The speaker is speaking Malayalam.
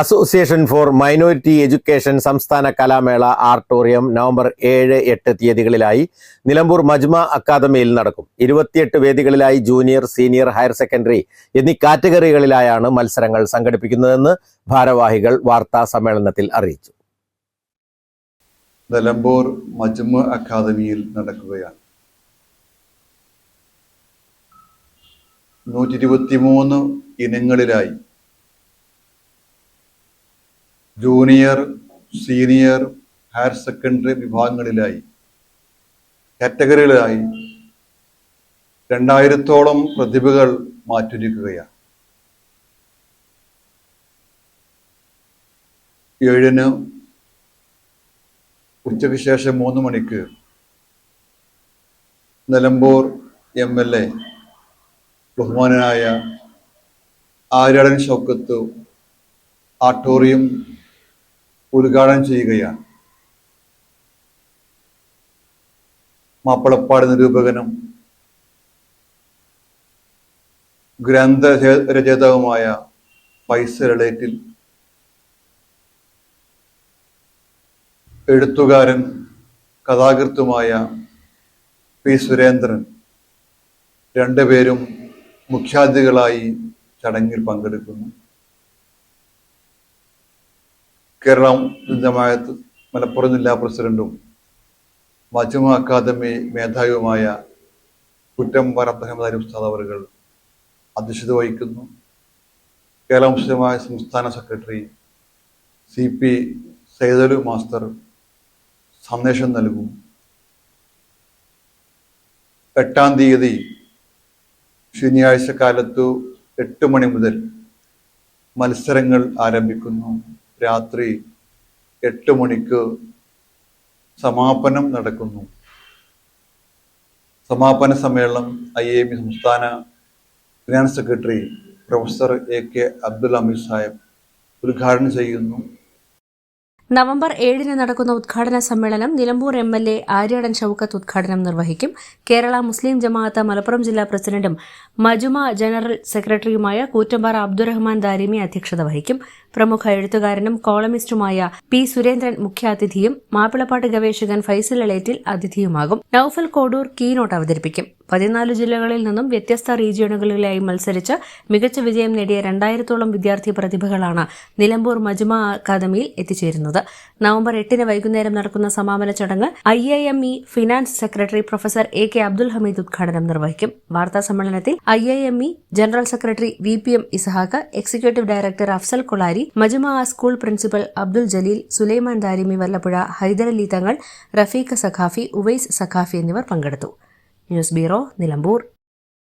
association for minority education സംസ്ഥാന കലാമേള ആർട്ടോറിയം നവംബർ ഏഴ് എട്ട് തീയതികളിലായി നിലമ്പൂർ മജ്മ അക്കാദമിയിൽ നടക്കും. ഇരുപത്തിയെട്ട് വേദികളിലായി ജൂനിയർ സീനിയർ ഹയർ സെക്കൻഡറി എന്നീ കാറ്റഗറികളിലായാണ് മത്സരങ്ങൾ സംഘടിപ്പിക്കുന്നതെന്ന് ഭാരവാഹികൾ വാർത്താ സമ്മേളനത്തിൽ അറിയിച്ചു. നിലമ്പൂർ മജ്മ അക്കാദമിയിൽ നടക്കുകയാണ്. നൂറ്റി ഇരുപത്തിമൂന്ന് ഇനങ്ങളിലായി ജൂനിയർ സീനിയർ ഹയർ സെക്കൻഡറി വിഭാഗങ്ങളിലായി. കാറ്റഗറികളിലായി രണ്ടായിരത്തോളം പ്രതിഭകൾ മാറ്റൊരുക്കുകയാണ് ഏഴിന് ഉച്ചയ്ക്ക് ശേഷം മൂന്ന് മണിക്ക് നിലമ്പൂർ എം എൽ എ ബഹുമാനായ ആര്യാടൻ ഷൗക്കത്ത് ആട്ടോറിയം ഉദ്ഘാടനം ചെയ്യുകയാണ്. മാപ്പിളപ്പാട് നിരൂപകനും ഗ്രന്ഥ രചയിതാവുമായ പൈസ എളേറ്റിൽ എഴുത്തുകാരൻ കഥാകൃത്തുമായ പി സുരേന്ദ്രൻ രണ്ടുപേരും മുഖ്യാതിഥികളായി ചടങ്ങിൽ പങ്കെടുക്കുന്നു. കേരളം ജമായത്ത് മലപ്പുറം ജില്ലാ പ്രസിഡന്റും മാധ്യമ അക്കാദമി മേധാവിയുമായ കുറ്റമ്പർ അബ്ദുഹമ്മദ് അലി ഉസ്താദ് അവറുകൾ അധ്യക്ഷത വഹിക്കുന്നു. കേരള മുസ്ലിമായ സംസ്ഥാന secretary C P Saidalu master സന്ദേശം നൽകും. എട്ടാം തീയതി ശനിയാഴ്ച കാലത്തു എട്ട് മണി മുതൽ മത്സരങ്ങൾ ആരംഭിക്കുന്നു. രാത്രി എട്ട് മണിക്ക് സമാപനം നടക്കുന്നു. സമാപന സമ്മേളനം ഐ എ ബി സംസ്ഥാന finance secretary professor A K Abdul Ameer Sahib ഉദ്ഘാടനം ചെയ്യുന്നു. നവംബർ ഏഴിന് നടക്കുന്ന ഉദ്ഘാടന സമ്മേളനം Nilambur M L A Aryadan Shoukath ഉദ്ഘാടനം നിർവഹിക്കും. കേരള മുസ്ലിം ജമാഅത്ത് മലപ്പുറം ജില്ലാ പ്രസിഡന്റും മജുമ ജനറൽ സെക്രട്ടറിയുമായ കൂറ്റമ്പാറ അബ്ദുറഹ്മാൻ ദാരിമി അധ്യക്ഷത വഹിക്കും. പ്രമുഖ എഴുത്തുകാരനും കോളമിസ്റ്റുമായ പി സുരേന്ദ്രൻ മുഖ്യാതിഥിയും മാപ്പിളപ്പാട്ട് ഗവേഷകൻ ഫൈസൽ അലേറ്റിൽ അതിഥിയുമാകും. നൌഫൽ കോഡൂർ കീനോട്ട് അവതരിപ്പിക്കും. പതിനാല് ജില്ലകളിൽ നിന്നും വ്യത്യസ്ത റീജിയണുകളിലായി മത്സരിച്ച് മികച്ച വിജയം നേടിയ രണ്ടായിരത്തോളം വിദ്യാർത്ഥി പ്രതിഭകളാണ് നിലമ്പൂർ മജുമ അക്കാദമിയിൽ എത്തിച്ചേരുന്നത്. നവംബർ എട്ടിന് വൈകുന്നേരം നടക്കുന്ന സമാപന ചടങ്ങ് I I M E finance secretary professor A K Abdul Hameed ഉദ്ഘാടനം നിർവഹിക്കും. വാർത്താ സമ്മേളനത്തിൽ I I M E general secretary V P M Isahaq executive director Afsal Kolari Majma school principal Abdul Jaleel Sulaiman Darimi Vallappuzha Hyderali Thangal Rafeeq Saqafi Uvais Saqafi എന്നിവർ പങ്കെടുത്തു. News bureau Nilambur.